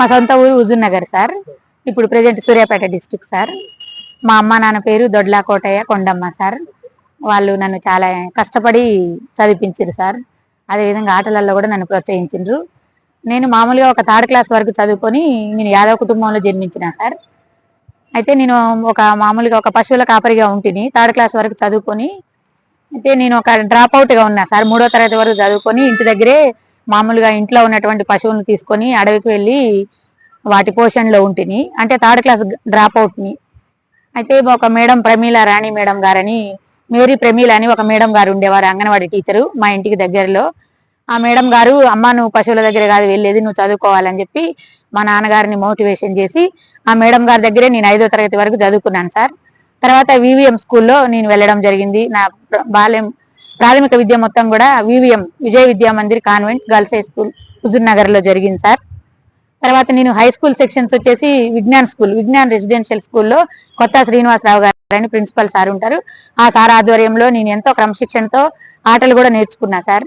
మా సొంత ఊరు హుజూర్ నగర్ సార్. ఇప్పుడు ప్రజెంట్ సూర్యాపేట డిస్టిక్ సార్. మా అమ్మ నాన్న పేరు దొడ్లా కోటయ్య కొండమ్మ సార్. వాళ్ళు నన్ను చాలా కష్టపడి చదివించారు సార్. అదేవిధంగా ఆటలలో కూడా నన్ను ప్రోత్సహించారు నేను మామూలుగా ఒక థర్డ్ క్లాస్ వరకు చదువుకొని నేను యాదవ కుటుంబంలో జన్మించిన సార్. అయితే నేను ఒక మామూలుగా ఒక పశువుల కాపరిగా ఉంటుంది థర్డ్ క్లాస్ వరకు చదువుకొని అయితే నేను ఒక డ్రాప్ అవుట్గా ఉన్నా సార్. మూడో తరగతి వరకు చదువుకొని ఇంటి దగ్గరే మామూలుగా ఇంట్లో ఉన్నటువంటి పశువులను తీసుకొని అడవికి వెళ్ళి వాటి పోషణలో ఉంటుంది అంటే థర్డ్ క్లాస్ డ్రాప్ అవుట్ని అయితే ఒక మేడం ప్రమీల రాణి మేడం గారని మేరీ ప్రమీల అని ఒక మేడం గారు ఉండేవారు అంగన్వాడీ టీచరు మా ఇంటికి దగ్గరలో. ఆ మేడం గారు అమ్మ నువ్వు పశువుల దగ్గర కాదు వెళ్ళేది నువ్వు చదువుకోవాలని చెప్పి మా నాన్నగారిని మోటివేషన్ చేసి ఆ మేడం గారి దగ్గరే నేను ఐదో తరగతి వరకు చదువుకున్నాను సార్. తర్వాత వివిఎం స్కూల్లో నేను వెళ్ళడం జరిగింది. నా బాల్యం ప్రాథమిక విద్య మొత్తం కూడా VVM Vijaya Vidya Mandir convent girls high school Huzur నగర్లో జరిగింది సార్. తర్వాత నేను హై స్కూల్ సెక్షన్స్ వచ్చేసి విజ్ఞాన్ స్కూల్ విజ్ఞాన్ రెసిడెన్షియల్ స్కూల్లో కొత్త శ్రీనివాసరావు గారు అని ప్రిన్సిపల్ సార్ ఉంటారు. ఆ సార్ ఆధ్వర్యంలో నేను ఎంతో క్రమశిక్షణతో ఆటలు కూడా నేర్చుకున్నా సార్.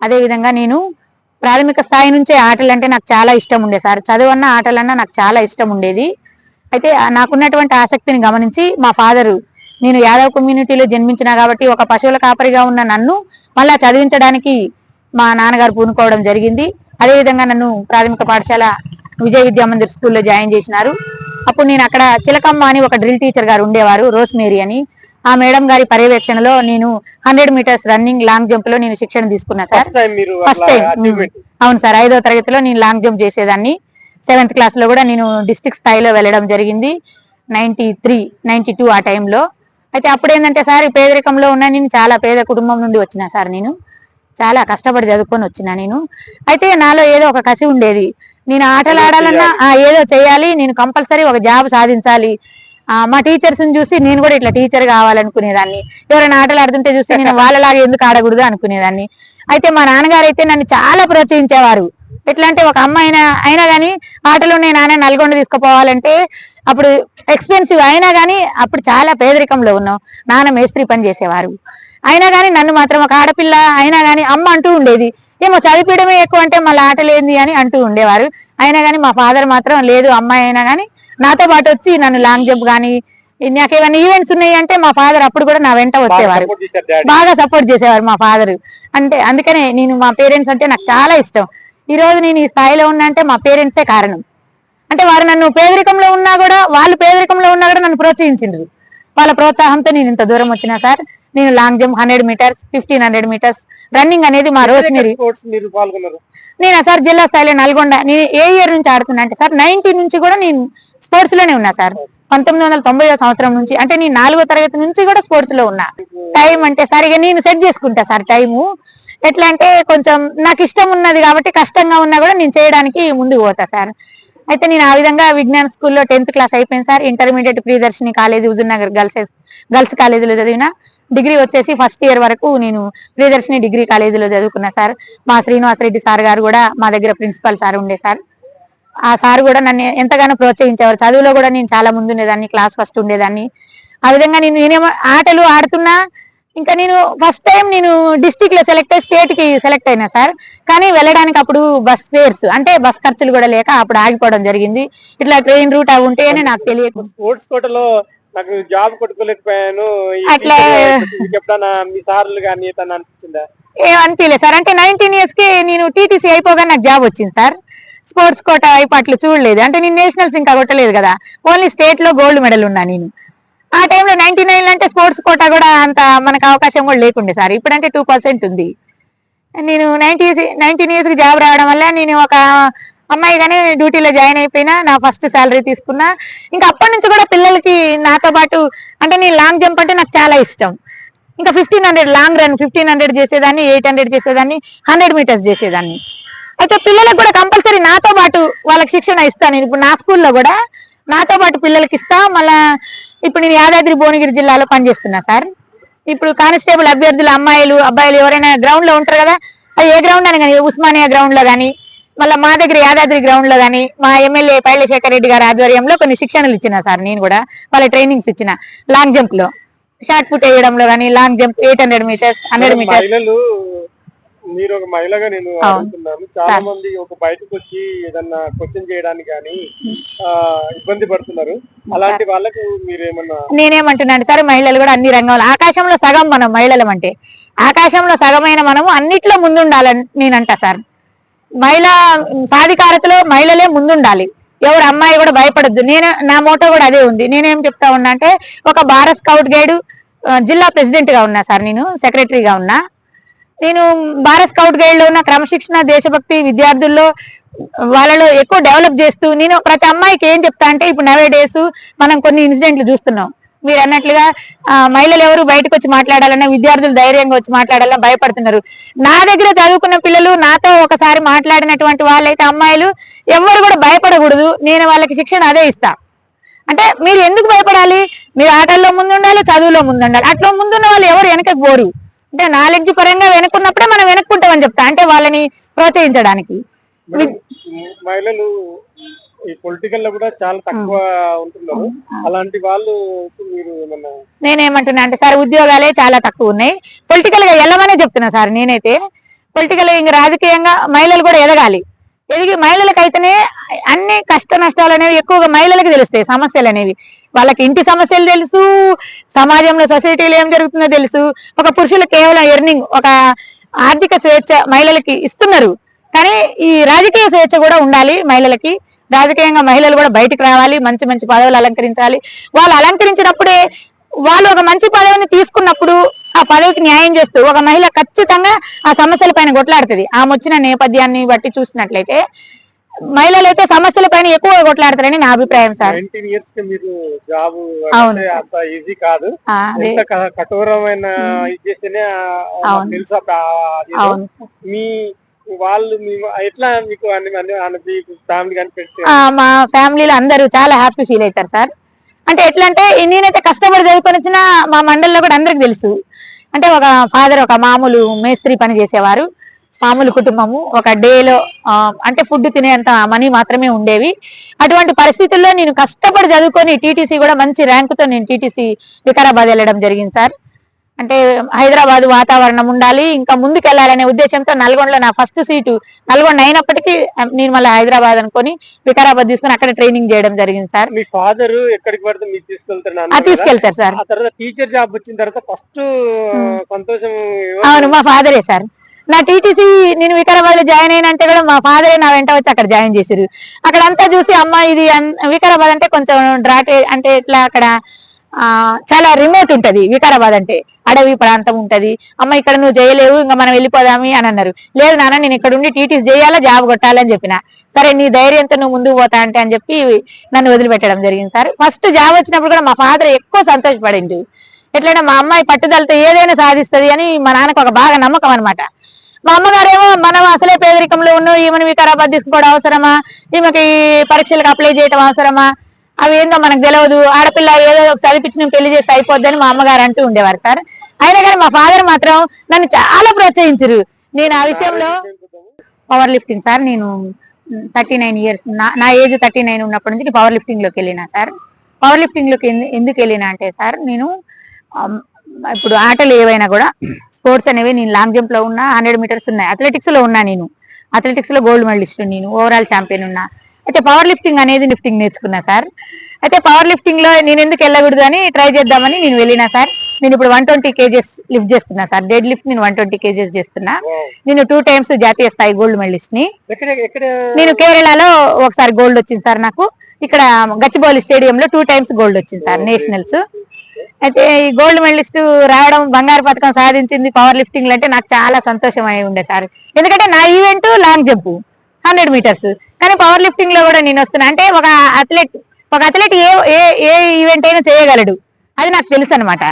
అదేవిధంగా నేను ప్రాథమిక స్థాయి నుంచే ఆటలు అంటే నాకు చాలా ఇష్టం ఉండే సార్. చదువన్న ఆటలన్నా నాకు చాలా ఇష్టం ఉండేది. అయితే నాకున్నటువంటి ఆసక్తిని గమనించి మా ఫాదరు నేను యాదవ్ కమ్యూనిటీలో జన్మించిన కాబట్టి ఒక పశువుల కాపరిగా ఉన్న నన్ను మళ్ళా చదివించడానికి మా నాన్నగారు పూనుకోవడం జరిగింది. అదేవిధంగా నన్ను ప్రాథమిక పాఠశాల విజయ విద్యా మందిర్ స్కూల్లో జాయిన్ చేసినారు. అప్పుడు నేను అక్కడ చిలకమ్మ అని ఒక డ్రిల్ టీచర్ గారు ఉండేవారు రోస్ మేరీ అని. ఆ మేడం గారి పర్యవేక్షణలో నేను హండ్రెడ్ మీటర్స్ రన్నింగ్ లాంగ్ జంప్లో నేను శిక్షణ తీసుకున్నా సార్. First time. అవును సార్ ఐదో తరగతిలో నేను లాంగ్ జంప్ చేసేదాన్ని. సెవెంత్ క్లాస్లో కూడా నేను డిస్ట్రిక్ట్ స్థాయిలో వెళ్ళడం జరిగింది. నైన్టీ త్రీ నైన్టీ టూ ఆ టైంలో. అయితే అప్పుడు ఏంటంటే సార్ ఈ పేదరికంలో ఉన్న నేను చాలా పేద కుటుంబం నుండి వచ్చిన సార్ నేను. చాలా కష్టపడి చదువుకొని వచ్చిన నేను. అయితే నాలో ఏదో ఒక కసి ఉండేది. నేను ఆటలు ఆడాలన్నా ఆ, ఏదో చేయాలి. నేను కంపల్సరీ ఒక జాబ్ సాధించాలి. ఆ, మా టీచర్స్ చూసి నేను కూడా ఇట్లా టీచర్ కావాలనుకునేదాన్ని. ఎవరైనా ఆటలు ఆడుతుంటే చూసి నేను వాళ్ళలాగా ఎందుకు ఆడకూడదు అనుకునేదాన్ని. అయితే మా నాన్నగారు అయితే నన్ను చాలా ప్రోత్సహించేవారు. ఎట్లా అంటే ఒక అమ్మాయి అయినా అయినా కానీ ఆటలో నేను నాన్న నల్గొండ తీసుకుపోవాలంటే అప్పుడు ఎక్స్పెన్సివ్ అయినా కానీ అప్పుడు చాలా పేదరికంలో ఉన్నాం. నాన్న మేస్త్రి పని చేసేవారు. అయినా కానీ నన్ను మాత్రం ఒక ఆడపిల్ల అయినా కానీ అమ్మ అంటూ ఉండేది. ఏమో చదివించడమే ఎక్కువ అంటే మళ్ళీ ఆటలేంది అని అంటూ ఉండేవారు. అయినా కానీ మా ఫాదర్ మాత్రం లేదు అమ్మాయి అయినా కానీ నాతో పాటు వచ్చి నన్ను లాంగ్ జంప్ కానీ నాకు ఏమైనా ఈవెంట్స్ ఉన్నాయి అంటే మా ఫాదర్ అప్పుడు కూడా నా వెంట వచ్చేవారు. బాగా సపోర్ట్ చేసేవారు మా ఫాదర్ అంటే అందుకనే నేను మా పేరెంట్స్ అంటే నాకు చాలా ఇష్టం. ఈ రోజు నేను ఈ స్థాయిలో ఉన్నా అంటే మా పేరెంట్సే కారణం. అంటే వారు నన్ను పేదరికంలో ఉన్నా కూడా వాళ్ళు పేదరికంలో ఉన్నా కూడా నన్ను ప్రోత్సహించిండ్రు. వాళ్ళ ప్రోత్సాహంతో నేను ఇంత దూరం వచ్చిన సార్ నేను long jump hundred metres fifteen hundred metres running అనేది మా రోజు నేను సార్ జిల్లా స్థాయిలో నల్గొండ నేను ఏ ఇయర్ నుంచి ఆడుతున్నా అంటే సార్ నైన్టీ నుంచి కూడా నేను స్పోర్ట్స్లోనే ఉన్నా సార్. పంతొమ్మిది వందల తొంభై సంవత్సరం నుంచి అంటే నేను నాలుగో తరగతి నుంచి కూడా స్పోర్ట్స్లో ఉన్నా. టైం అంటే సరిగా నేను సెట్ చేసుకుంటా సార్ టైము ఎట్లా అంటే కొంచెం నాకు ఇష్టం ఉన్నది కాబట్టి కష్టంగా ఉన్నా కూడా నేను చేయడానికి ముందుకు పోతా సార్. అయితే నేను ఆ విధంగా విజ్ఞాన్ స్కూల్లో టెన్త్ క్లాస్ అయిపోయింది sir. Intermediate Priyadarshini college Huzurnagar girls girls కాలేజీలో చదివిన. డిగ్రీ వచ్చేసి ఫస్ట్ ఇయర్ వరకు నేను ప్రియదర్శిని డిగ్రీ కాలేజీలో చదువుకున్నా సార్. మా శ్రీనివాస్ రెడ్డి సార్ గారు కూడా మా దగ్గర ప్రిన్సిపల్ సార్ ఉండే సార్. ఆ సార్ కూడా నన్ను ఎంతగానో ప్రోత్సహించేవారు. చదువులో కూడా నేను చాలా ముందు ఉండేదాన్ని క్లాస్ ఫస్ట్ ఉండేదాన్ని. ఆ విధంగా నేను నేనేమో ఆటలు ఆడుతున్నా ఇంకా నేను ఫస్ట్ టైం నేను డిస్టిక్లో సెలెక్ట్ అయ్యి స్టేట్కి సెలెక్ట్ అయినా సార్. కానీ వెళ్ళడానికి అప్పుడు బస్ ఫేర్స్ అంటే బస్ ఖర్చులు కూడా లేక అప్పుడు ఆగిపోవడం జరిగింది. ఇట్లా ట్రైన్ రూట్ అవి ఉంటాయని నాకు తెలియదు స్పోర్ట్స్ కోటలో నాకు జాబ్ కొట్టుకోలేకపోయాను. అట్లా- ఎప్పుడన్నా మీ సార్లు కానీ అనిపించిందా? ఏం అనిపించలేదు సార్. అంటే నైన్టీన్ ఇయర్స్కి నేను టీటీసీ అయిపోగా నాకు జాబ్ వచ్చింది సార్. స్పోర్ట్స్ కోట అయిపట్లు చూడలేదు. అంటే నేను నేషనల్స్ ఇంకా కొట్టలేదు కదా. ఓన్లీ స్టేట్లో గోల్డ్ మెడల్ ఉన్నా నేను. ఆ టైంలో నైన్టీ నైన్ అంటే స్పోర్ట్స్ కోట కూడా అంత మనకు అవకాశం కూడా లేకుండే సార్. ఇప్పుడంటే టూ పర్సెంట్ ఉంది. నేను నైన్టీ నైన్టీన్ ఇయర్స్కి జాబ్ రావడం వల్ల నేను ఒక అమ్మాయిగానే డ్యూటీలో జాయిన్ అయిపోయినా నా ఫస్ట్ శాలరీ తీసుకున్నా. ఇంకా అప్పటి నుంచి కూడా పిల్లలకి నాతో పాటు అంటే నేను లాంగ్ జంప్ అంటే నాకు చాలా ఇష్టం. ఇంకా fifteen hundred long run fifteen hundred చేసేదాన్ని ఎయిట్ హండ్రెడ్ చేసేదాన్ని హండ్రెడ్ మీటర్స్ చేసేదాన్ని. అయితే పిల్లలకు కూడా కంపల్సరీ నాతో పాటు వాళ్ళకి శిక్షణ ఇస్తాను నేను. ఇప్పుడు నా స్కూల్లో కూడా నాతో పాటు పిల్లలకి ఇస్తా. మళ్ళా ఇప్పుడు నేను యాదాద్రి భువనగిరి జిల్లాలో పనిచేస్తున్నా సార్. ఇప్పుడు కానిస్టేబుల్ అభ్యర్థులు అమ్మాయిలు అబ్బాయిలు ఎవరైనా గ్రౌండ్లో ఉంటారు కదా అది ఏ గ్రౌండ్ అని కానీ ఉస్మానియా గ్రౌండ్లో కానీ మళ్ళీ మా దగ్గర యాదాద్రి గ్రౌండ్లో కానీ మా ఎమ్మెల్యే పైలశేఖర్ రెడ్డి గారి ఆధ్వర్యంలో కొన్ని శిక్షణలు ఇచ్చిన సార్ నేను కూడా వాళ్ళ ట్రైనింగ్స్ ఇచ్చిన. లాంగ్ జంప్లో షార్ట్ పుట్ వేయడంలో కానీ long jump eight hundred metres hundred metres. మీరు ఒక మహిళగా నేను అవును. అడుగుతున్నాను చాలా మంది ఒక బయటకు వచ్చి ఏదన్నా క్వశ్చన్ చేయడానికి కానీ ఆ, ఇబ్బంది పడుతున్నారు. అలాంటి వాళ్ళకు మీరు ఏమన్నా నేనేమంటున్నాను సరే మహిళలు కూడా అన్ని రంగాలు ఆకాశంలో సగం మనం మహిళలం అంటే. ఆకాశంలో సగమైన మనము అన్నిట్లో ముందుండాలని నేనంట సార్. మహిళా సాధికారతలో మహిళలే ముందుండాలి. ఎవరు అమ్మాయి కూడా భయపడద్దు. నేను నా మోటో కూడా అదే ఉంది. నేనేం చెప్తా ఉన్నా అంటే ఒక భారత్ స్కౌట్ గైడ్ జిల్లా ప్రెసిడెంట్గా ఉన్నా సార్ నేను సెక్రటరీగా ఉన్నా. నేను భారత్ స్కౌట్ గైడ్లో ఉన్న క్రమశిక్షణ దేశభక్తి విద్యార్థుల్లో వాళ్ళలో ఎక్కువ డెవలప్ చేస్తూ నేను ప్రతి అమ్మాయికి ఏం చెప్తా అంటే ఇప్పుడు నవే డేస్ మనం కొన్ని ఇన్సిడెంట్లు చూస్తున్నాం. మీరు అన్నట్లుగా మహిళలు ఎవరు బయటకు వచ్చి మాట్లాడాలన్నా విద్యార్థులు ధైర్యంగా వచ్చి మాట్లాడాలన్నా భయపడుతున్నారు. నా దగ్గర చదువుకున్న పిల్లలు నాతో ఒకసారి మాట్లాడినటువంటి వాళ్ళైతే అమ్మాయిలు ఎవరు కూడా భయపడకూడదు. నేను వాళ్ళకి శిక్షణ అదే ఇస్తా. అంటే మీరు ఎందుకు భయపడాలి? మీరు ఆటల్లో ముందుండాలి చదువులో ముందుండాలి. అట్లా ముందున్న వాళ్ళు ఎవరు వెనకకి పోరు. అంటే నాలెడ్జ్ పరంగా వెనుకున్నప్పుడే మనం వెనుక్కుంటామని చెప్తా అంటే వాళ్ళని ప్రోత్సహించడానికి. మహిళలు ఈ పొలిటికల్లో కూడా చాలా తక్కువ ఉంటున్నారు. అలాంటి వాళ్ళు మీరు నేనేమంటున్నా అంటే సార్ ఉద్యోగాలే చాలా తక్కువ ఉన్నాయి. పొలిటికల్గా వెళ్ళమనే చెప్తున్నా సార్ నేనైతే. పొలిటికల్ ఇంకా రాజకీయంగా మహిళలు కూడా ఎదగాలి. ఎదిగి మహిళలకైతేనే అన్ని కష్ట నష్టాలు అనేవి ఎక్కువగా మహిళలకు తెలుస్తాయి సమస్యలు అనేవి. వాళ్ళకి ఇంటి సమస్యలు తెలుసు సమాజంలో సొసైటీలో ఏం జరుగుతుందో తెలుసు. ఒక పురుషులు కేవలం ఎర్నింగ్ ఒక ఆర్థిక స్వేచ్ఛ మహిళలకి ఇస్తున్నారు. కానీ ఈ రాజకీయ స్వేచ్ఛ కూడా ఉండాలి మహిళలకి. రాజకీయంగా మహిళలు కూడా బయటికి రావాలి మంచి మంచి పదవులు అలంకరించాలి. వాళ్ళు అలంకరించినప్పుడే వాళ్ళు ఒక మంచి పదవిని తీసుకున్నప్పుడు ఆ పదవికి న్యాయం చేస్తూ ఒక మహిళ ఖచ్చితంగా ఆ సమస్యల పైన కొట్లాడుతుంది. ఆమె వచ్చిన నేపథ్యాన్ని బట్టి చూసినట్లయితే మహిళలు అయితే సమస్యల పైన ఎక్కువ కొట్లాడతారని నా అభిప్రాయం సార్. నైన్టీన్ ఇయర్స్కి మీరు జాబ్ అవును. అంత ఈజీ కాదు. కఠోరమైన అవును. మీ వాళ్ళు ఎట్లా మీకు ఫ్యామిలీ మా ఫ్యామిలీలో అందరూ చాలా హ్యాపీ ఫీల్ అవుతారు సార్. అంటే ఎట్లా అంటే నేనైతే కష్టపడి చదువుకొని వచ్చిన మా మండలిలో కూడా అందరికి తెలుసు. అంటే ఒక ఫాదర్ ఒక మామూలు మేస్త్రి పని చేసేవారు. మామూలు కుటుంబము. ఒక డేలో అంటే ఫుడ్ తినేంత మనీ మాత్రమే ఉండేవి. అటువంటి పరిస్థితుల్లో నేను కష్టపడి చదువుకొని టీటీసీ కూడా మంచి ర్యాంకుతో నేను టీటీసీ వికారాబాద్ వెళ్ళడం జరిగింది సార్. అంటే హైదరాబాద్ వాతావరణం ఉండాలి ఇంకా ముందుకు వెళ్ళాలనే ఉద్దేశంతో నల్గొండలో నా ఫస్ట్ సీటు నల్గొండ అయినప్పటికీ నేను మళ్ళీ హైదరాబాద్ అనుకొని వికారాబాద్ తీసుకొని అక్కడ ట్రైనింగ్ చేయడం జరిగింది సార్. మీ ఫాదర్ ఎక్కడికి పడితే మీరు తీసుకెళ్తారు తీసుకెళ్తారు సార్. టీచర్ జాబ్ వచ్చిన తర్వాత ఫస్ట్ సంతోషం? అవును మా ఫాదరే సార్. నా టీటీసీ నేను వికారాబాద్లో జాయిన్ అయినంటే కూడా మా ఫాదరే నా వెంట వచ్చి అక్కడ జాయిన్ చేశారు. అక్కడ అంతా చూసి అమ్మ ఇది వికారాబాద్ అంటే కొంచెం డ్రాట్ అంటే ఇట్లా అక్కడ చాలా రిమోట్ ఉంటది. వికారాబాద్ అంటే అడవి ప్రాంతం ఉంటది. అమ్మ ఇక్కడ నువ్వు చేయలేవు ఇంకా మనం వెళ్ళిపోదామి అని అన్నారు. లేదు నాన్న నేను ఇక్కడ ఉండి టీటీసీ చేయాలా జాబ్ కొట్టాలని చెప్పిన. సరే నీ ధైర్యంతో నువ్వు ముందుకు పోతా అంటే అని చెప్పి నన్ను వదిలిపెట్టడం జరిగింది సార్. ఫస్ట్ జాబ్ వచ్చినప్పుడు కూడా మా ఫాదర్ ఎక్కువ సంతోషపడింది ఎట్లయినా మా అమ్మాయి పట్టుదలతో ఏదైనా సాధిస్తది అని మా నాన్నకు ఒక బాగా నమ్మకం అనమాట మా అమ్మగారేమో మనం అసలే పేదరికంలో ఉన్నాం ఈమెను వికారాబాద్ తీసుకోవడం అవసరమా? ఈమెకి పరీక్షలకు అప్లై చేయడం అవసరమా? అవి ఏందో మనకు తెలియదు ఆడపిల్ల ఏదో ఒక చదివించి పెళ్ళి చేస్తే అయిపోద్దని మా అమ్మగారు అంటూ ఉండేవారు సార్. అయినా కానీ మా ఫాదర్ మాత్రం నన్ను చాలా ప్రోత్సహించరు. నేను ఆ విషయంలో పవర్ లిఫ్టింగ్ సార్. నేను థర్టీ నైన్ ఇయర్స్ నా ఏజ్ థర్టీ నైన్ ఉన్నప్పటి నుంచి పవర్ లిఫ్టింగ్లోకి వెళ్ళినా సార్. పవర్ లిఫ్టింగ్లోకి ఎందుకు వెళ్ళినా అంటే సార్ నేను ఇప్పుడు ఆటలు ఏవైనా కూడా స్పోర్ట్స్ అనేవి నేను లాంగ్ జంప్లో ఉన్నా హండ్రెడ్ మీటర్స్ ఉన్నాయి అథ్లెటిక్స్లో ఉన్నా నేను. అథ్లెటిక్స్లో గోల్డ్ మెడలిస్ట్ నేను ఓవరాల్ ఛాంపియన్ ఉన్నా. అయితే పవర్ లిఫ్టింగ్ అనేది లిఫ్టింగ్ నేర్చుకున్నా సార్. అయితే పవర్ లిఫ్టింగ్లో నేను ఎందుకు వెళ్ళకూడదు అని ట్రై చేద్దామని నేను వెళ్ళినా సార్. నేను ఇప్పుడు వన్ ట్వంటీ కేజెస్ లిఫ్ట్ చేస్తున్నా సార్. డెడ్ లిఫ్ట్ నేను వన్ ట్వంటీ కేజెస్ చేస్తున్నా. నేను టూ టైమ్స్ జాతీయ స్థాయి గోల్డ్ మెడలిస్ట్ని. నేను కేరళలో ఒకసారి గోల్డ్ వచ్చింది సార్ నాకు. ఇక్కడ గచ్చిబౌలి స్టేడియం లో టూ టైమ్స్ గోల్డ్ వచ్చింది సార్ నేషనల్స్. అయితే ఈ గోల్డ్ మెడలిస్ట్ రావడం బంగారు పథకం సాధించింది పవర్ లిఫ్టింగ్ అంటే నాకు చాలా సంతోషం అయి ఉండే సార్. ఎందుకంటే నా event long jump hundred metres కానీ పవర్ లిఫ్టింగ్లో కూడా నేను వస్తున్నా. అంటే ఒక అథ్లెట్ ఒక అథ్లెట్ ఏ ఏ ఏ ఈవెంట్ అయినా చేయగలడు. అది నాకు తెలుసు అనమాట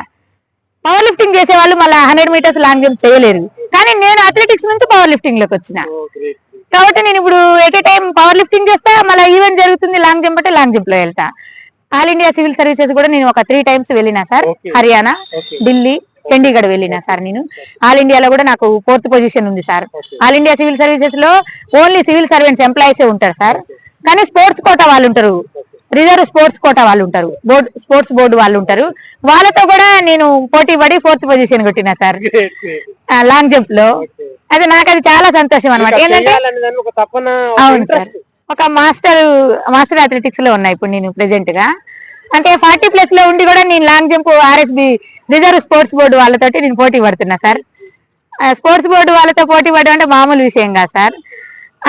పవర్ లిఫ్టింగ్ చేసే వాళ్ళు మళ్ళీ హండ్రెడ్ మీటర్స్ లాంగ్ జంప్ చేయలేరు. కానీ నేను అథ్లెటిక్స్ నుంచి పవర్ లిఫ్టింగ్లోకి వచ్చిన. కాబట్టి నేను ఇప్పుడు at a time power lifting చేస్తా మళ్ళీ ఈవెంట్ జరుగుతుంది లాంగ్ జంప్ అంటే లాంగ్ జంప్లో వెళ్తా. ఆల్ ఇండియా సివిల్ సర్వీసెస్ కూడా నేను ఒక త్రీ టైమ్స్ వెళ్ళినా సార్. హర్యానా. ఢిల్లీ చండీగఢ్ వెళ్ళినా సార్ నేను ఆల్ ఇండియాలో కూడా నాకు ఫోర్త్ పొజిషన్ ఉంది సార్. ఆల్ ఇండియా సివిల్ సర్వీసెస్లో ఓన్లీ సివిల్ సర్వెంట్స్ ఎంప్లాయీస్ ఉంటారు సార్ కానీ స్పోర్ట్స్ కోటా వాళ్ళు ఉంటారు రిజర్వ్ స్పోర్ట్స్ కోటా వాళ్ళు ఉంటారు బోర్డు స్పోర్ట్స్ బోర్డు వాళ్ళు ఉంటారు వాళ్ళతో కూడా నేను పోటీ పడి ఫోర్త్ పొజిషన్ కొట్టిన సార్. లాంగ్ జంప్లో. అది నాకు అది చాలా సంతోషం అనమాట ఏంటంటే అవును సార్. ఒక మాస్టర్ మాస్టర్ అథ్లెటిక్స్లో ఉన్నా ఇప్పుడు నేను ప్రెసెంట్గా. అంటే ఫార్టీ ప్లస్లో ఉండి కూడా నేను long jump RSB reserve sports board వాళ్ళతోటి నేను పోటీ పడుతున్నా సార్ స్పోర్ట్స్ బోర్డు వాళ్ళతో పోటీ పడడం అంటే మామూలు విషయం కాదు సార్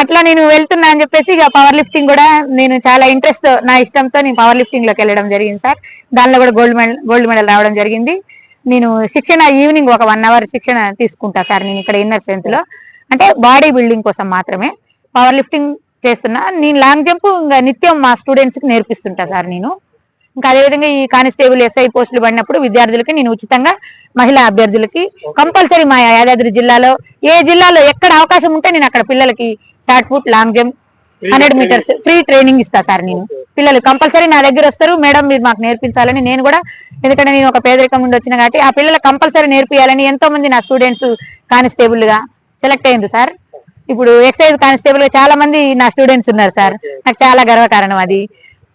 అట్లా నేను వెళ్తున్నా అని చెప్పేసి ఇక పవర్ లిఫ్టింగ్ కూడా నేను చాలా ఇంట్రెస్ట్ నా ఇష్టంతో నేను పవర్ లిఫ్టింగ్లోకి వెళ్ళడం జరిగింది సార్ దానిలో కూడా గోల్డ్ మెడల్ గోల్డ్ మెడల్ రావడం జరిగింది. నేను శిక్షణ ఈవినింగ్ ఒక వన్ అవర్ శిక్షణ తీసుకుంటా సార్ నేను ఇక్కడ ఇన్నర్ స్ట్రెంత్లో. అంటే బాడీ బిల్డింగ్ కోసం మాత్రమే. పవర్ లిఫ్టింగ్ చేస్తున్నా. నేను లాంగ్ జంప్ ఇంకా నిత్యం మా స్టూడెంట్స్కి నేర్పిస్తుంటా సార్ నేను. ఇంకా అదేవిధంగా ఈ కానిస్టేబుల్ ఎస్ఐ పోస్టులు పడినప్పుడు విద్యార్థులకి నేను ఉచితంగా మహిళా అభ్యర్థులకి కంపల్సరీ మా యాదాద్రి జిల్లాలో ఏ జిల్లాలో ఎక్కడ అవకాశం ఉంటే నేను అక్కడ పిల్లలకి shot put long jump hundred. Metres free training ఇస్తా సార్ నేను. పిల్లలు కంపల్సరీ నా దగ్గర వస్తారు. మేడం మీరు మాకు నేర్పించాలని నేను కూడా ఎందుకంటే నేను ఒక పేదరికం నుండి వచ్చిన కాబట్టి ఆ పిల్లలకు కంపల్సరీ నేర్పియాలని ఎంతో మంది నా స్టూడెంట్స్ కానిస్టేబుల్గా సెలెక్ట్ అయ్యింది సార్. ఇప్పుడు ఎక్సైజ్ కానిస్టేబుల్గా చాలా మంది నా స్టూడెంట్స్ ఉన్నారు సార్. నాకు చాలా గర్వకారణం అది.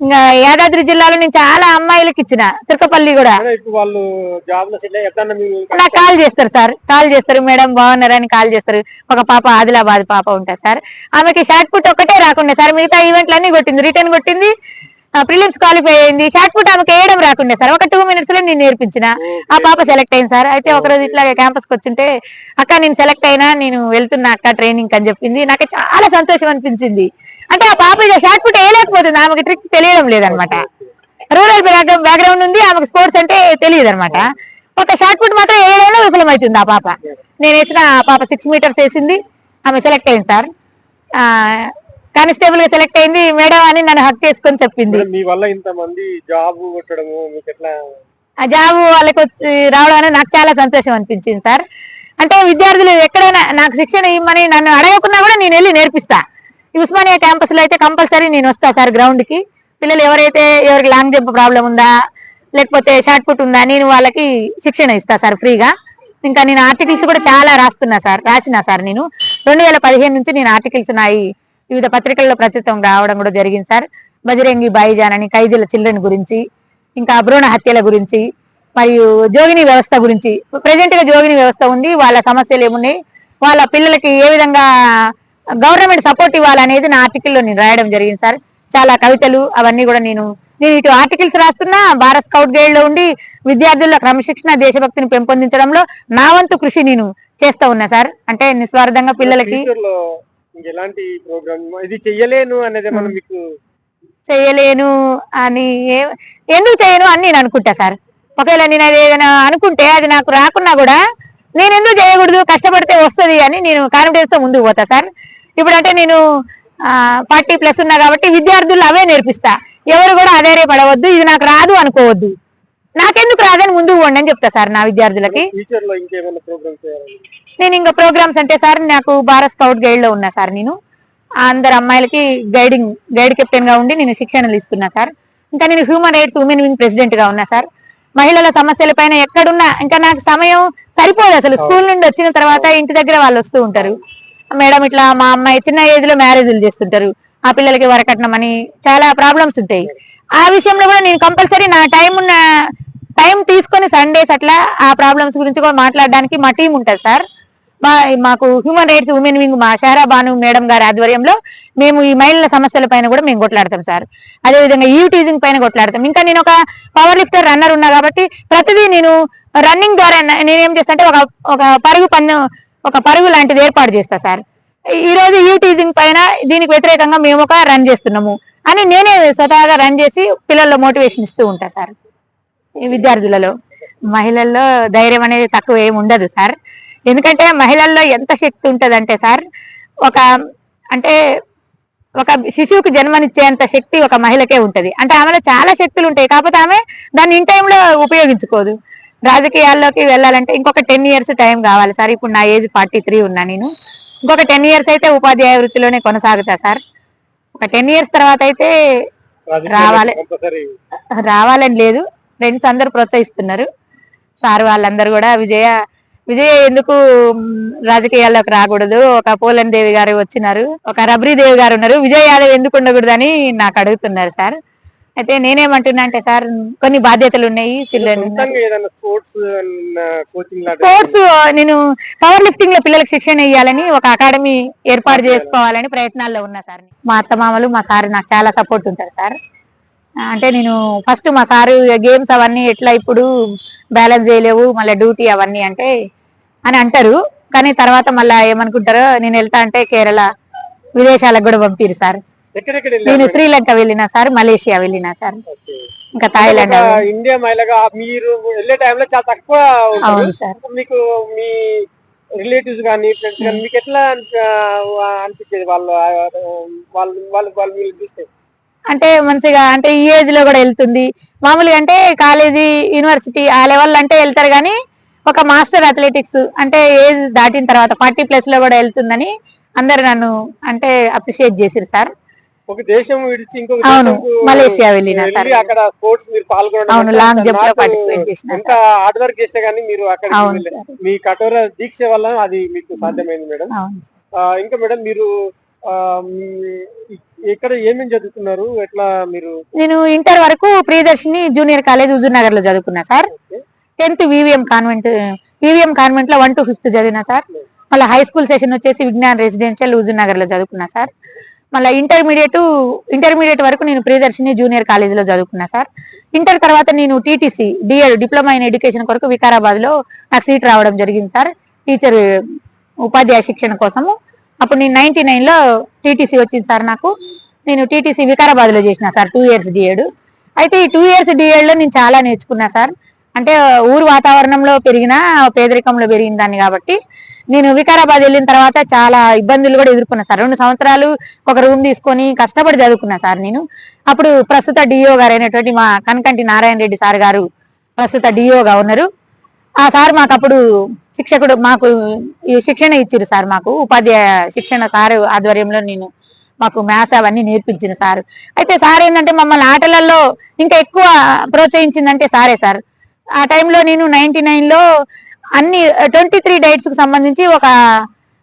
ఇంకా యాదాద్రి జిల్లాలో నేను చాలా అమ్మాయిలకి ఇచ్చిన తిరుపల్లి కూడా. నాకు కాల్ చేస్తారు సార్. కాల్ చేస్తారు మేడం బాగున్నారని కాల్ చేస్తారు. ఒక పాప ఆదిలాబాద్ పాప ఉంటుంది సార్. ఆమెకి షార్ట్ పుట్ ఒక్కటే రాకుండా సార్ మిగతా ఈవెంట్లు అన్ని కొట్టింది రిటర్న్ కొట్టింది. ప్రిలిమ్స్ క్వాలిఫై అయింది. షార్ట్ పుట్ ఆమెకి వేయడం రాకుండా సార్. ఒక టూ మినిట్స్లో నేను నేర్పించిన. ఆ పాప సెలెక్ట్ అయింది సార్. అయితే ఒక రోజు ఇట్లా క్యాంపస్కి వచ్చింటే అక్క నేను సెలెక్ట్ అయినా నేను వెళ్తున్నా అక్క ట్రైనింగ్ అని చెప్పింది. నాకు చాలా సంతోషం అనిపించింది. అంటే ఆ పాప షార్ట్ పుట్ వేయలేకపోతుంది. ఆమెకి ట్రిక్ తెలియడం లేదనమాట. రూరల్ బ్యాక్గ్రౌండ్ ఉంది. ఆమెకు స్పోర్ట్స్ అంటే తెలియదు అనమాట ఒక షార్ట్ పుట్ మాత్రం ఏడైనా విఫలమవుతుంది ఆ పాప. నేను వేసిన ఆ పాప సిక్స్ మీటర్స్ వేసింది. ఆమె సెలెక్ట్ అయింది సార్. కానిస్టేబుల్గా సెలెక్ట్ అయింది మేడం అని నన్ను హక్ చేసుకొని చెప్పింది. మీ వల్ల జాబ్ కొట్టడము మీకు ఎట్లా ఆ జాబ్ వాళ్ళకి వచ్చి రావడం అనేది నాకు చాలా సంతోషం అనిపించింది సార్. అంటే విద్యార్థులు ఎక్కడైనా నాకు శిక్షణ ఇవ్వమని నన్ను అడగకున్నా కూడా నేను వెళ్ళి నేర్పిస్తా. ఈ ఉస్మానియా క్యాంపస్లో అయితే కంపల్సరీ నేను వస్తా సార్ గ్రౌండ్కి పిల్లలు ఎవరైతే ఎవరికి లాంగ్ జంప్ ప్రాబ్లం ఉందా లేకపోతే షార్ట్ పుట్ ఉందా నేను వాళ్ళకి శిక్షణ ఇస్తా సార్ ఫ్రీగా. ఇంకా నేను ఆర్టికల్స్ కూడా చాలా రాస్తున్నా సార్ రాసిన సార్ నేను. రెండు వేల పదిహేను నుంచి నేను ఆర్టికల్స్ నాయి వివిధ పత్రికల్లో ప్రచురితం రావడం కూడా జరిగింది సార్. బజరంగి బాయిజాన్ అని ఖైదీల చిల్డ్రన్ గురించి ఇంకా భ్రూణ హత్యల గురించి మరియు జోగిని వ్యవస్థ గురించి. ప్రెసెంట్గా జోగిని వ్యవస్థ ఉంది వాళ్ళ సమస్యలు ఏమున్నాయి వాళ్ళ పిల్లలకి ఏ విధంగా గవర్నమెంట్ సపోర్ట్ ఇవ్వాలనేది నా ఆర్టికల్లో నేను రాయడం జరిగింది సార్. చాలా కవితలు అవన్నీ కూడా నేను నేను ఇటు ఆర్టికల్స్ రాస్తున్నా భారత్ స్కౌట్ గైడ్లో ఉండి విద్యార్థుల క్రమశిక్షణ దేశభక్తిని పెంపొందించడంలో నా వంతు కృషి నేను చేస్తా ఉన్నా సార్. అంటే నిస్వార్థంగా పిల్లలకి ఇంకెలాంటి ప్రోగ్రామ్? ఇది చెయ్యలేను అనేది మనం మీకు చేయలేను అని ఎందుకు చేయను అని నేను అనుకుంటా సార్. ఒకవేళ నేను అది ఏదైనా అనుకుంటే అది నాకు రాకున్నా కూడా నేను ఎందుకు చేయకూడదు కష్టపడితే వస్తది అని నేను కాన్ఫిడెన్స్తో ముందుకు పోతా సార్. ఇప్పుడు అంటే నేను ఫార్టీ ప్లస్ ఉన్నా కాబట్టి విద్యార్థులు అవే నేర్పిస్తా. ఎవరు కూడా అదే పడవద్దు ఇది నాకు రాదు అనుకోవద్దు. నాకెందుకు రాదని ముందుకు పోండి అని చెప్తా సార్ నా విద్యార్థులకి. నేను ఇంకా ప్రోగ్రామ్స్ అంటే సార్ నాకు భారత్ స్కౌట్ గైడ్లో ఉన్నా సార్ నేను. అందరు అమ్మాయిలకి గైడింగ్ గైడ్ కెప్టెన్గా ఉండి నేను శిక్షణలు ఇస్తున్నా సార్. ఇంకా నేను హ్యూమన్ రైట్స్ ఉమెన్ వింగ్ ప్రెసిడెంట్గా ఉన్నా సార్. మహిళల సమస్యల పైన ఎక్కడున్నా ఇంకా నాకు సమయం సరిపోదు అసలు. స్కూల్ నుండి వచ్చిన తర్వాత ఇంటి దగ్గర వాళ్ళు వస్తూ ఉంటారు. మేడం ఇట్లా మా అమ్మాయి చిన్న ఏజ్లో మ్యారేజ్లు చేస్తుంటారు. ఆ పిల్లలకి వరకట్నం అని చాలా ప్రాబ్లమ్స్ ఉంటాయి. ఆ విషయంలో కూడా నేను కంపల్సరీ నా టైం ఉన్న టైం తీసుకొని సండేస్ అట్లా ఆ ప్రాబ్లమ్స్ గురించి కూడా మాట్లాడడానికి మా టీం ఉంటుంది సార్. మా మాకు హ్యూమన్ రైట్స్ ఉమెన్ వింగ్ మా షహరా బాను మేడం గారి ఆధ్వర్యంలో మేము ఈ మహిళల సమస్యల పైన కూడా మేము కొట్లాడతాం సార్. అదేవిధంగా ఈ టీజింగ్ పైన కొట్లాడతాం. ఇంకా నేను ఒక పవర్ లిఫ్టర్ రన్నర్ ఉన్నా కాబట్టి ప్రతిదీ నేను రన్నింగ్ ద్వారా నేనేం చేస్తా అంటే ఒక ఒక పరుగు పన్ను ఒక పరుగు లాంటిది ఏర్పాటు చేస్తా సార్. ఈ రోజు ఈ టీజింగ్ పైన దీనికి వ్యతిరేకంగా మేము ఒక రన్ చేస్తున్నాము అని నేనే స్వతహాగా రన్ చేసి పిల్లల్లో మోటివేషన్ ఇస్తూ ఉంటా సార్. విద్యార్థులలో. మహిళల్లో ధైర్యం అనేది తక్కువ ఏమి ఉండదు సార్. ఎందుకంటే మహిళల్లో ఎంత శక్తి ఉంటదంటే సార్ ఒక అంటే ఒక శిశువుకు జన్మనిచ్చేంత శక్తి ఒక మహిళకే ఉంటది. అంటే ఆమెలో చాలా శక్తులు ఉంటాయి కాకపోతే ఆమె దాన్ని ఇన్ టైంలో ఉపయోగించుకోదు. రాజకీయాల్లోకి వెళ్ళాలంటే ఇంకొక టెన్ ఇయర్స్ టైం కావాలి సార్. ఇప్పుడు నా ఏజ్ ఫార్టీ త్రీ ఉన్నా నేను. ఇంకొక టెన్ ఇయర్స్ అయితే ఉపాధ్యాయ వృత్తిలోనే కొనసాగుతా సార్. ఒక టెన్ ఇయర్స్ తర్వాత అయితే రావాలి. రావాలని లేదు. ఫ్రెండ్స్ అందరూ ప్రోత్సహిస్తున్నారు. సార్ వాళ్ళందరూ కూడా విజయ విజయ ఎందుకు రాజకీయాల్లోకి రాకూడదు? ఒక పోలన్ దేవి గారు వచ్చినారు ఒక రబ్రీ దేవి గారు ఉన్నారు. విజయ్ యాదవ్ ఎందుకు ఉండకూడదు అని నాకు అడుగుతున్నారు సార్. అయితే నేనేమంటున్నా అంటే సార్ కొన్ని బాధ్యతలు ఉన్నాయి చిల్డ్రన్. స్పోర్ట్స్ నేను పవర్ లిఫ్టింగ్లో పిల్లలకు శిక్షణ ఇవ్వాలని ఒక అకాడమీ ఏర్పాటు చేసుకోవాలని ప్రయత్నాల్లో ఉన్నా సార్. మా అత్తమామలు మా సార్ నాకు చాలా సపోర్ట్ ఉంటారు సార్. అంటే నేను ఫస్ట్ మా సారు గేమ్స్ అవన్నీ ఎట్లా ఇప్పుడు బ్యాలెన్స్ చేయలేవు మళ్ళీ డ్యూటీ అవన్నీ అంటే అని అంటారు. కానీ తర్వాత మళ్ళీ ఏమనుకుంటారో నేను వెళ్తా అంటే కేరళ విదేశాలకు కూడా పంపిరు సార్. నేను శ్రీలంక వెళ్ళినా సార్ మలేషియా వెళ్ళినా సార్. ఇంకా థాయిలాండ్ ఇండియా మహిళగా మీరు వెళ్ళే టైంలో చాలా తక్కువ అవును సార్. మీకు మీ రిలేటివ్స్ కానీ ఫ్రెండ్స్ కానీ మీకు ఎట్లా అనిపించేది వాళ్ళు వాళ్ళు వాళ్ళు వాళ్ళు వీళ్ళు చూస్తే? అంటే మంచిగా అంటే ఈ ఏజ్లో కూడా వెళ్తుంది. మామూలుగా అంటే కాలేజీ యూనివర్సిటీ ఆ లెవెల్ అంటే వెళ్తారు కానీ ఒక మాస్టర్ అథ్లెటిక్స్ అంటే ఏజ్ దాటిన తర్వాత ఫార్టీ ప్లస్లో కూడా వెళ్తుందని అందరు నన్ను అంటే అప్రిషియేట్ చేసిరు సార్. ఒక దేశం విడిచి ఇంకొక అవును, దేశంకు మలేషియా వెళ్ళినా సార్. అక్కడ స్పోర్ట్స్ మీరు పాల్గొనడం అవును, అంటే లాంగ్ అంత జంప్లో నాకు participate చేసిన ఎంత హార్డ్ వర్క్ చేస్తే గానీ మీరు అక్కడ మీ కఠోర దీక్ష వల్ల అది మీకు సాధ్యమైంది మేడం. ఇంకా మేడం మీరు ఎక్కడ ఏమేమి చదువుతున్నారు? ఎట్లా మీరు నేను ఇంటర్ వరకు ప్రియదర్శిని జూనియర్ కాలేజ్ హుజూర్ నగర్లో చదువుకున్నా sir. Tenth VVM convent VVM కాన్వెంట్లో one to fifth చదివినా సార్. మళ్ళీ హై స్కూల్ సెషన్ వచ్చేసి విజ్ఞాన్ రెసిడెన్షియల్ హుజూర్ నగర్లో చదువుకున్నా సార్. మళ్ళీ ఇంటర్మీడియట్ ఇంటర్మీడియట్ వరకు నేను ప్రియదర్శిని జూనియర్ కాలేజ్లో చదువుకున్నా సార్. ఇంటర్ తర్వాత నేను TTC DEd diploma in education కొరకు వికారాబాద్లో నాకు సీట్ రావడం జరిగింది సార్. టీచర్ ఉపాధ్యాయ శిక్షణ కోసము అప్పుడు నేను నైన్టీ నైన్లో టీటీసీ వచ్చింది సార్ నాకు. నేను టీటీసీ వికారాబాద్లో చేసిన సార్ టూ ఇయర్స్ డిఎడ్ అయితే ఈ టూ ఇయర్స్ డిఏడ్లో నేను చాలా నేర్చుకున్నా సార్. అంటే ఊరు వాతావరణంలో పెరిగిన పేదరికంలో పెరిగిన దాన్ని కాబట్టి నేను వికారాబాద్ వెళ్ళిన తర్వాత చాలా ఇబ్బందులు కూడా ఎదుర్కొన్నా సార్. రెండు సంవత్సరాలు ఒక రూమ్ తీసుకొని కష్టపడి చదువుకున్నా సార్ నేను. అప్పుడు ప్రస్తుత డిఓ గారు అయినటువంటి మా కనకంటి నారాయణ రెడ్డి సార్ గారు ప్రస్తుత డిఓగా ఉన్నారు. ఆ సార్ మాకు అప్పుడు శిక్షకుడు మాకు శిక్షణ ఇచ్చారు సార్ మాకు. ఉపాధ్యాయ శిక్షణ సార్ ఆధ్వర్యంలో నేను మాకు మ్యాథ్స్ అవన్నీ నేర్పించిన సార్. అయితే సార్ ఏంటంటే మమ్మల్ని ఆటలలో ఇంకా ఎక్కువ ప్రోత్సహించిందంటే సారే సార్. ఆ టైంలో నేను నైన్టీ నైన్లో అన్ని ట్వంటీ త్రీ డైట్స్కు సంబంధించి ఒక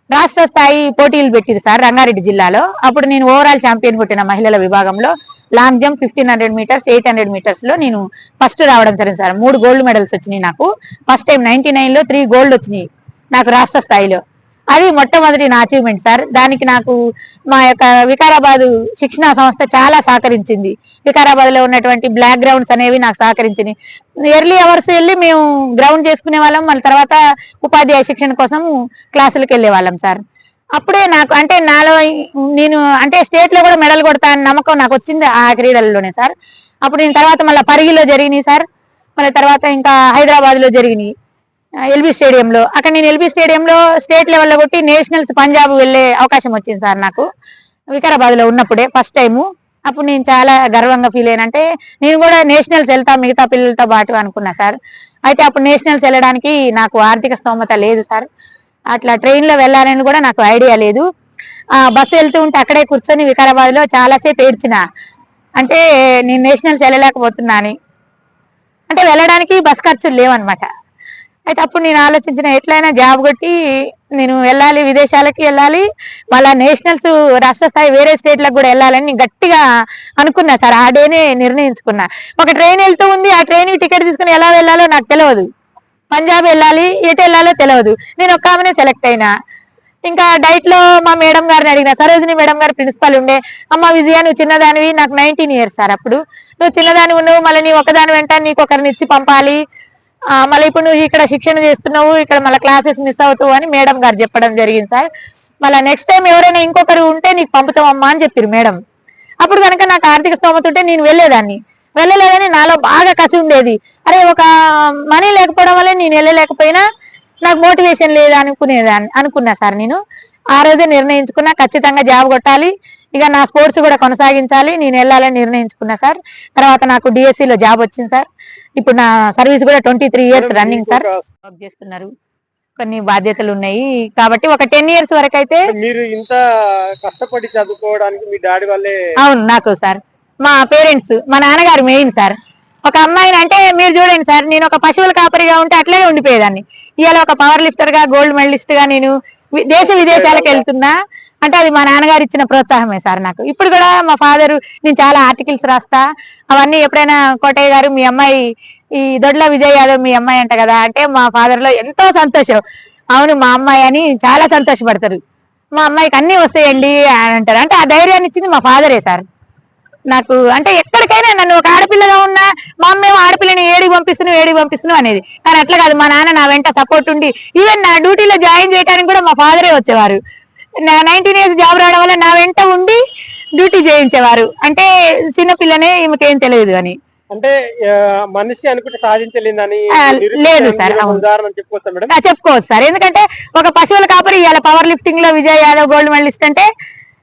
రాష్ట్ర స్థాయి పోటీలు పెట్టింది సార్ రంగారెడ్డి జిల్లాలో. అప్పుడు నేను ఓవరాల్ ఛాంపియన్ కొట్టిన మహిళల విభాగంలో long jump fifteen hundred metres eight hundred మీటర్స్లో నేను ఫస్ట్ రావడం జరిగింది సార్. మూడు గోల్డ్ మెడల్స్ వచ్చినాయి నాకు. ఫస్ట్ టైం నైన్టీ లో త్రీ గోల్డ్ వచ్చినాయి నాకు రాష్ట్ర స్థాయిలో. అది మొట్టమొదటి నా అచీవ్మెంట్ సార్. దానికి నాకు మా యొక్క వికారాబాద్ శిక్షణా సంస్థ చాలా సహకరించింది. వికారాబాద్లో ఉన్నటువంటి బ్లాక్ గ్రౌండ్స్ అనేవి నాకు సహకరించినాయి. ఎర్లీ అవర్స్ వెళ్ళి మేము గ్రౌండ్ చేసుకునే వాళ్ళం. మళ్ళీ తర్వాత ఉపాధ్యాయ శిక్షణ కోసం క్లాసులకు వెళ్ళే వాళ్ళం సార్. అప్పుడే నాకు అంటే నాలో నేను అంటే స్టేట్లో కూడా మెడల్ కొడతా అని నమ్మకం నాకు వచ్చింది ఆ క్రీడల్లోనే సార్. అప్పుడు నేను తర్వాత మళ్ళీ పరిగిలో జరిగినాయి సార్. మళ్ళీ తర్వాత ఇంకా హైదరాబాద్లో జరిగినాయి ఎల్బీ స్టేడియంలో. అక్కడ నేను ఎల్బీ స్టేడియంలో స్టేట్ లెవెల్లో కొట్టి నేషనల్స్ పంజాబ్ వెళ్ళే అవకాశం వచ్చింది సార్ నాకు. వికారాబాద్లో ఉన్నప్పుడే ఫస్ట్ టైము అప్పుడు నేను చాలా గర్వంగా ఫీల్ అయినంటే నేను కూడా నేషనల్స్ వెళ్తా మిగతా పిల్లలతో పాటు అనుకున్నా సార్. అయితే అప్పుడు నేషనల్స్ వెళ్ళడానికి నాకు ఆర్థిక స్తోమత లేదు సార్. అట్లా ట్రైన్లో వెళ్ళాలని కూడా నాకు ఐడియా లేదు. ఆ బస్సు వెళ్తూ ఉంటే అక్కడే కూర్చొని వికారాబాద్లో చాలాసేపు ఏడ్చిన. అంటే నేను నేషనల్స్ వెళ్ళలేకపోతున్నా అని అంటే వెళ్ళడానికి బస్ ఖర్చులు లేవన్నమాట. అయితే అప్పుడు నేను ఆలోచించిన ఎట్లయినా జాబ్ కొట్టి నేను వెళ్ళాలి విదేశాలకి వెళ్ళాలి మళ్ళా నేషనల్స్ రాష్ట్ర స్థాయి వేరే స్టేట్లకు కూడా వెళ్ళాలని గట్టిగా అనుకున్నా సార్. ఆ డేనే నిర్ణయించుకున్నా. ఒక ట్రైన్ వెళ్తూ ఉంది ఆ ట్రైన్కి టికెట్ తీసుకుని ఎలా వెళ్ళాలో నాకు తెలియదు. పంజాబ్ వెళ్ళాలి ఎటు వెళ్ళాలో తెలియదు నేను ఒక్క ఆమెనే సెలెక్ట్ అయినా. ఇంకా డైట్లో మా మేడం గారిని అడిగిన సరోజిని మేడం గారు ప్రిన్సిపల్ ఉండే. అమ్మ విజయ నువ్వు చిన్నదానివి నాకు నైన్టీన్ ఇయర్స్ సార్ అప్పుడు. నువ్వు చిన్నదాని ఉన్నావు మళ్ళీ నీ ఒకదాని వెంట నీకు ఒకరిని ఇచ్చి పంపాలి. మళ్ళీ ఇప్పుడు నువ్వు ఇక్కడ శిక్షణ చేస్తున్నావు ఇక్కడ మళ్ళీ క్లాసెస్ మిస్ అవుతావు అని మేడం గారు చెప్పడం జరిగింది సార్. మళ్ళీ నెక్స్ట్ టైం ఎవరైనా ఇంకొకరు ఉంటే నీకు పంపుతామమ్మా అని చెప్పారు మేడం. అప్పుడు కనుక నాకు ఆర్థిక స్తోమత ఉంటే నేను వెళ్ళేదాన్ని. వెళ్ళలేదని నాలో బాగా కసి ఉండేది. అరే ఒక మనీ లేకపోవడం వల్ల నేను వెళ్ళలేకపోయినా నాకు మోటివేషన్ లేదు అనుకునేదాన్ని అనుకున్నా సార్ నేను. ఆ రోజే నిర్ణయించుకున్నా ఖచ్చితంగా జాబ్ కొట్టాలి. ఇక నా స్పోర్ట్స్ కూడా కొనసాగించాలి. నేను వెళ్ళాలని నిర్ణయించుకున్నా సార్. తర్వాత నాకు DSC లో జాబ్ వచ్చింది సార్. ఇప్పుడు నా సర్వీస్ కూడా twenty three years running sir. Job చేస్తున్నారు. కొన్ని బాధ్యతలు ఉన్నాయి. కాబట్టి ఒక టెన్ ఇయర్స్ వరకు అయితే మీరు ఇంత కష్టపడి చదువుకోవడానికి మీ డాడీ వల్లే అవును నాకు సార్. మా పేరెంట్స్ మా నాన్నగారు మెయిన్ సార్. ఒక అమ్మాయిని అంటే మీరు చూడండి సార్ నేను ఒక పశువుల కాపరిగా ఉంటే అట్లనే ఉండిపోయేదాన్ని. ఇవాళ ఒక పవర్ లిఫ్టర్గా గోల్డ్ మెడలిస్ట్గా నేను దేశ విదేశాలకు వెళ్తున్నా అంటే అది మా నాన్నగారు ఇచ్చిన ప్రోత్సాహమే సార్ నాకు. ఇప్పుడు కూడా మా ఫాదర్ నేను చాలా ఆర్టికల్స్ రాస్తా. అవన్నీ ఎప్పుడైనా కోటయ్య గారు మీ అమ్మాయి ఈ దొడ్ల విజయ్ యాదవ్ మీ అమ్మాయి అంట కదా అంటే మా ఫాదర్లో ఎంతో సంతోషం. అవును మా అమ్మాయి అని చాలా సంతోషపడతారు. మా అమ్మాయికి అన్ని వస్తాయండి అని అంటారు. అంటే ఆ ధైర్యాన్ని ఇచ్చింది మా ఫాదరే సార్. నాకు అంటే ఎక్కడికైనా నన్ను ఒక ఆడపిల్లగా ఉన్నా మా అమ్మ ఆడపిల్లని ఏడికి పంపిస్తున్నావు ఏడికి పంపిస్తున్నావు అనేది. కానీ అట్లా కాదు మా నాన్న నా వెంట సపోర్ట్ ఉండి ఈవెన్ నా డ్యూటీలో జాయిన్ చేయడానికి కూడా మా ఫాదరే వచ్చేవారు. నా నైన్టీన్ ఇయర్స్ జాబ్ రావడం వల్ల నా వెంట ఉండి డ్యూటీ చేయించేవారు. అంటే చిన్న పిల్లనే ఈమెకేం తెలియదు అని. అంటే మనిషి అనుకుంటే సాధించలేదని లేదు సార్, చెప్పుకోవచ్చు సార్. ఎందుకంటే ఒక పశువుల కాపరి ఇవాళ పవర్ లిఫ్టింగ్లో విజయ్ యాదవ్ గోల్డ్ మెడలిస్ట్ అంటే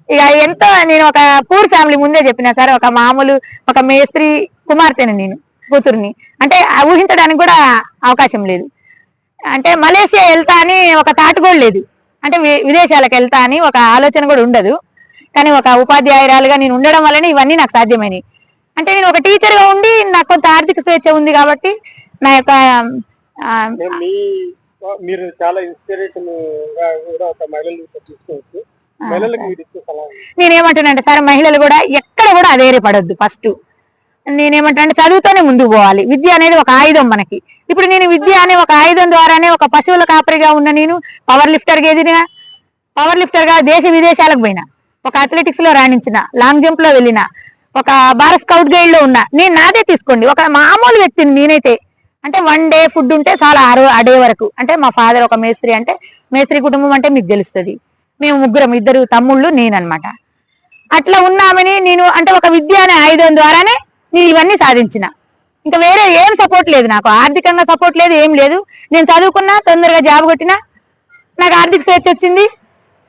ఇక ఎంతో నేను ఒక పూర్ ఫ్యామిలీ ముందే చెప్పిన సార్ ఒక మామూలు ఒక మేస్త్రి కుమార్తెను నేను కూతుర్ని. అంటే ఊహించడానికి కూడా అవకాశం లేదు. అంటే మలేషియా వెళ్తా అని ఒక తాటు కూడా లేదు. అంటే విదేశాలకు వెళ్తా అని ఒక ఆలోచన కూడా ఉండదు. కానీ ఒక ఉపాధ్యాయురాలుగా నేను ఉండడం వల్లనే ఇవన్నీ నాకు సాధ్యమైనవి అంటే నేను ఒక టీచర్గా ఉండి నాకు కొంత ఆర్థిక స్వేచ్ఛ ఉంది కాబట్టి నా యొక్క మీరు చాలా ఇన్స్పిరేషన్ కూడా ఒక మహిళలు తీసుకోవచ్చు నేనేమంటున్నానంటే సార్ మహిళలు కూడా ఎక్కడ కూడా అదేరే పడొద్దు ఫస్ట్. నేనేమంటున్నా చదువుతోనే ముందుకు పోవాలి. విద్య అనేది ఒక ఆయుధం మనకి. ఇప్పుడు నేను విద్య అనే ఒక ఆయుధం ద్వారానే ఒక పశువుల కాపరిగా ఉన్న నేను పవర్ లిఫ్టర్గా ఎదిగిన పవర్ లిఫ్టర్గా దేశ విదేశాలకు పోయినా ఒక అథ్లెటిక్స్లో రాణించిన లాంగ్ జంప్లో వెళ్ళిన ఒక భారత్ స్కౌట్ గైడ్లో ఉన్నా నేను నాదే తీసుకోండి. ఒక మామూలు వ్యక్తిని నేనైతే అంటే వన్ డే ఫుడ్ ఉంటే చాలా ఆరో ఆ డే వరకు. అంటే మా ఫాదర్ ఒక మేస్త్రి అంటే మేస్త్రి కుటుంబం అంటే మీకు తెలుస్తుంది. మేము ముగ్గురం ఇద్దరు తమ్ముళ్ళు నేనన్నమాట. అట్లా ఉన్నామని నేను అంటే ఒక విద్య అనే ఆయుధం ద్వారానే నేను ఇవన్నీ సాధించిన. ఇంకా వేరే ఏం సపోర్ట్ లేదు నాకు. ఆర్థికంగా సపోర్ట్ లేదు ఏం లేదు. నేను చదువుకున్నా తొందరగా జాబ్ కొట్టినా నాకు ఆర్థిక స్వేచ్ఛ వచ్చింది.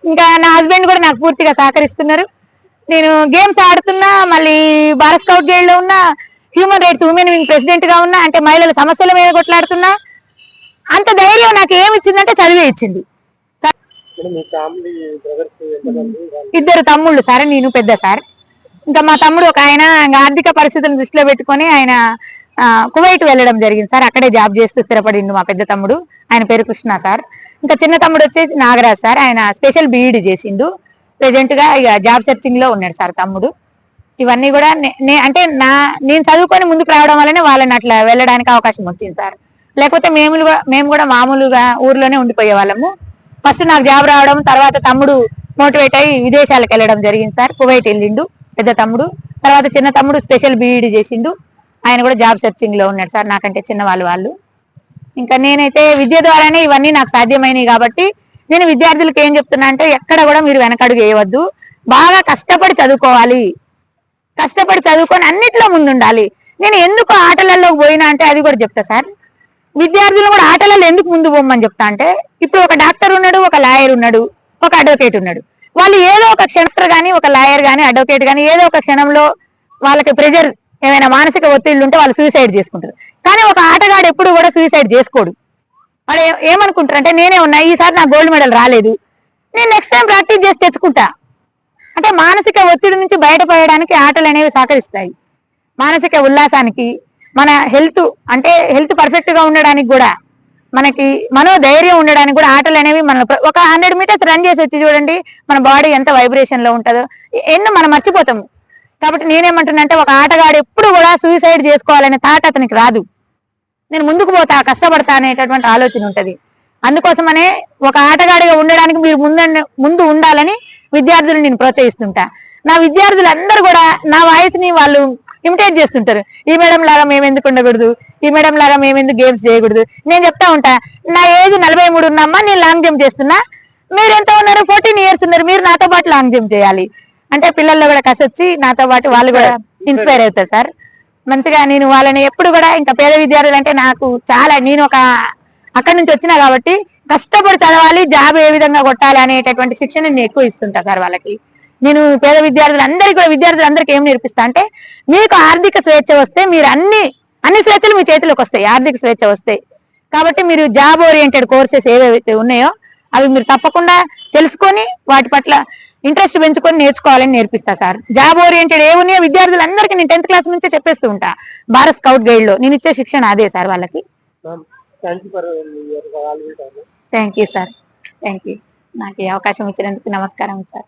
ఇంకా నా హస్బెండ్ కూడా నాకు పూర్తిగా సహకరిస్తున్నారు. నేను గేమ్స్ ఆడుతున్నా మళ్ళీ భారత్ స్కౌట్ గైడ్లో ఉన్నా హ్యూమన్ రైట్స్ ఉమెన్ వింగ్ ప్రెసిడెంట్గా ఉన్నా అంటే మహిళల సమస్యల మీద కొట్లాడుతున్నా. అంత ధైర్యం నాకు ఏమి ఇచ్చిందంటే చదివే ఇచ్చింది మేడం మీ ఫ్యామిలీ బ్రదర్స్ ఎంతమంది వాళ్ళు ఇద్దరు తమ్ముళ్ళు సార్ నేను పెద్ద సార్. ఇంకా మా తమ్ముడు ఒక ఆయన ఇంకా ఆర్థిక పరిస్థితులను దృష్టిలో పెట్టుకొని ఆయన కువైట్ వెళ్ళడం జరిగింది సార్. అక్కడే జాబ్ చేస్తూ స్థిరపడిండు మా పెద్ద తమ్ముడు. ఆయన పేరు కృష్ణ సార్. ఇంకా చిన్న తమ్ముడు వచ్చేసి నాగరాజ్ సార్. ఆయన స్పెషల్ బీఈడి చేసిండు. ప్రెసెంట్గా ఇక జాబ్ సెర్చింగ్లో ఉన్నాడు సార్ తమ్ముడు. ఇవన్నీ కూడా అంటే నా నేను చదువుకొని ముందుకు రావడం వల్లనే వాళ్ళని అట్లా వెళ్ళడానికి అవకాశం వచ్చింది సార్. లేకపోతే మేము మేము కూడా మామూలుగా ఊర్లోనే ఉండిపోయే వాళ్ళము. ఫస్ట్ నాకు జాబ్ రావడం తర్వాత తమ్ముడు మోటివేట్ అయ్యి విదేశాలకు వెళ్ళడం జరిగింది సార్. కువైట్ వెళ్ళిండు పెద్ద తమ్ముడు. తర్వాత చిన్న తమ్ముడు స్పెషల్ బీఈడి చేసిండు. ఆయన కూడా జాబ్ సెర్చింగ్లో ఉన్నాడు సార్ నాకంటే చిన్న వాళ్ళు వాళ్ళు. ఇంకా నేనైతే విద్య ద్వారానే ఇవన్నీ నాకు సాధ్యమైనవి కాబట్టి నేను విద్యార్థులకు ఏం చెప్తున్నా అంటే ఎక్కడ కూడా మీరు వెనకడుగు వేయవద్దు. బాగా కష్టపడి చదువుకోవాలి. కష్టపడి చదువుకొని అన్నిట్లో ముందుండాలి. నేను ఎందుకు ఆటలలో పోయినా అంటే అది కూడా చెప్తా సార్. విద్యార్థులు కూడా ఆటలలో ఎందుకు ముందు పోమని చెప్తా అంటే ఇప్పుడు ఒక డాక్టర్ ఉన్నాడు ఒక లాయర్ ఉన్నాడు ఒక అడ్వకేట్ ఉన్నాడు. వాళ్ళు ఏదో ఒక క్షణం కానీ ఒక లాయర్ కానీ అడ్వకేట్ కానీ ఏదో ఒక క్షణంలో వాళ్ళకి ప్రెజర్ ఏమైనా మానసిక ఒత్తిళ్ళు ఉంటే వాళ్ళు సూసైడ్ చేసుకుంటారు. కానీ ఒక ఆటగాడు ఎప్పుడు కూడా సూసైడ్ చేసుకోడు. వాళ్ళు ఏమనుకుంటారు అంటే నేనే ఉన్నా ఈసారి నా గోల్డ్ మెడల్ రాలేదు. నేను నెక్స్ట్ టైం ప్రాక్టీస్ చేసి తెచ్చుకుంటా. అంటే మానసిక ఒత్తిడి నుంచి బయటపడడానికి ఆటలు అనేవి సహకరిస్తాయి. మానసిక ఉల్లాసానికి మన హెల్త్ అంటే హెల్త్ పర్ఫెక్ట్గా ఉండడానికి కూడా మనకి మనో ధైర్యం ఉండడానికి కూడా ఆటలు అనేవి మన ఒక హండ్రెడ్ మీటర్స్ రన్ చేసి వచ్చి చూడండి మన బాడీ ఎంత వైబ్రేషన్లో ఉంటుందో. ఎన్నో మనం మర్చిపోతాము కాబట్టి నేనేమంటున్నానంటే ఒక ఆటగాడు ఎప్పుడు కూడా సూసైడ్ చేసుకోవాలనే థాట్ అతనికి రాదు. నేను ముందుకు పోతా కష్టపడతా అనేటటువంటి ఆలోచన ఉంటుంది. అందుకోసమనే ఒక ఆటగాడిగా ఉండడానికి మీరు ముందు ముందు ఉండాలని విద్యార్థులను నేను ప్రోత్సహిస్తుంటా. నా విద్యార్థులు అందరూ కూడా నా వాయిస్ని వాళ్ళు ఇమిటేట్ చేస్తుంటారు. ఈ మేడం లాగా మేము ఎందుకు ఉండకూడదు? ఈ మేడం లాగా మేము ఎందుకు గేమ్స్ చేయకూడదు? నేను చెప్తా ఉంటా నా ఏజ్ నలభై మూడు ఉన్నమ్మా నేను లాంగ్ జంప్ చేస్తున్నా. మీరు ఎంత ఉన్నారు? ఫోర్టీన్ ఇయర్స్ ఉన్నారు. మీరు నాతో పాటు లాంగ్ జంప్ చేయాలి. అంటే పిల్లల్లో కూడా కసొచ్చి నాతో పాటు వాళ్ళు కూడా ఇన్స్పైర్ అవుతారు సార్. మంచిగా నేను వాళ్ళని ఎప్పుడు కూడా ఇంకా పేద విద్యార్థులు అంటే నాకు చాలా నేను ఒక అక్కడి నుంచి వచ్చినా కాబట్టి కష్టపడి చదవాలి జాబ్ ఏ విధంగా కొట్టాలి అనేటటువంటి శిక్షణ నేను ఎక్కువ ఇస్తుంటా సార్ వాళ్ళకి. నేను పేద విద్యార్థులందరికీ కూడా విద్యార్థులందరికీ ఏం నేర్పిస్తా అంటే మీకు ఆర్థిక స్వేచ్ఛ వస్తే మీరు అన్ని అన్ని స్వేచ్ఛలు మీ చేతిలోకి వస్తాయి. ఆర్థిక స్వేచ్ఛ వస్తాయి కాబట్టి మీరు జాబ్ ఓరియంటెడ్ కోర్సెస్ ఏవైతే ఉన్నాయో అవి మీరు తప్పకుండా తెలుసుకొని వాటి పట్ల ఇంట్రెస్ట్ పెంచుకొని నేర్చుకోవాలని నేర్పిస్తా సార్. జాబ్ ఓరియంటెడ్ ఏ ఉన్నాయో విద్యార్థులందరికీ నేను టెన్త్ క్లాస్ నుంచే చెప్పేస్తూ ఉంటా. భారత్ స్కౌట్ గైడ్లో నేను ఇచ్చే శిక్షణ అదే సార్ వాళ్ళకి. Thank you sir thank you నాకు ఈ అవకాశం ఇచ్చినందుకు నమస్కారం సార్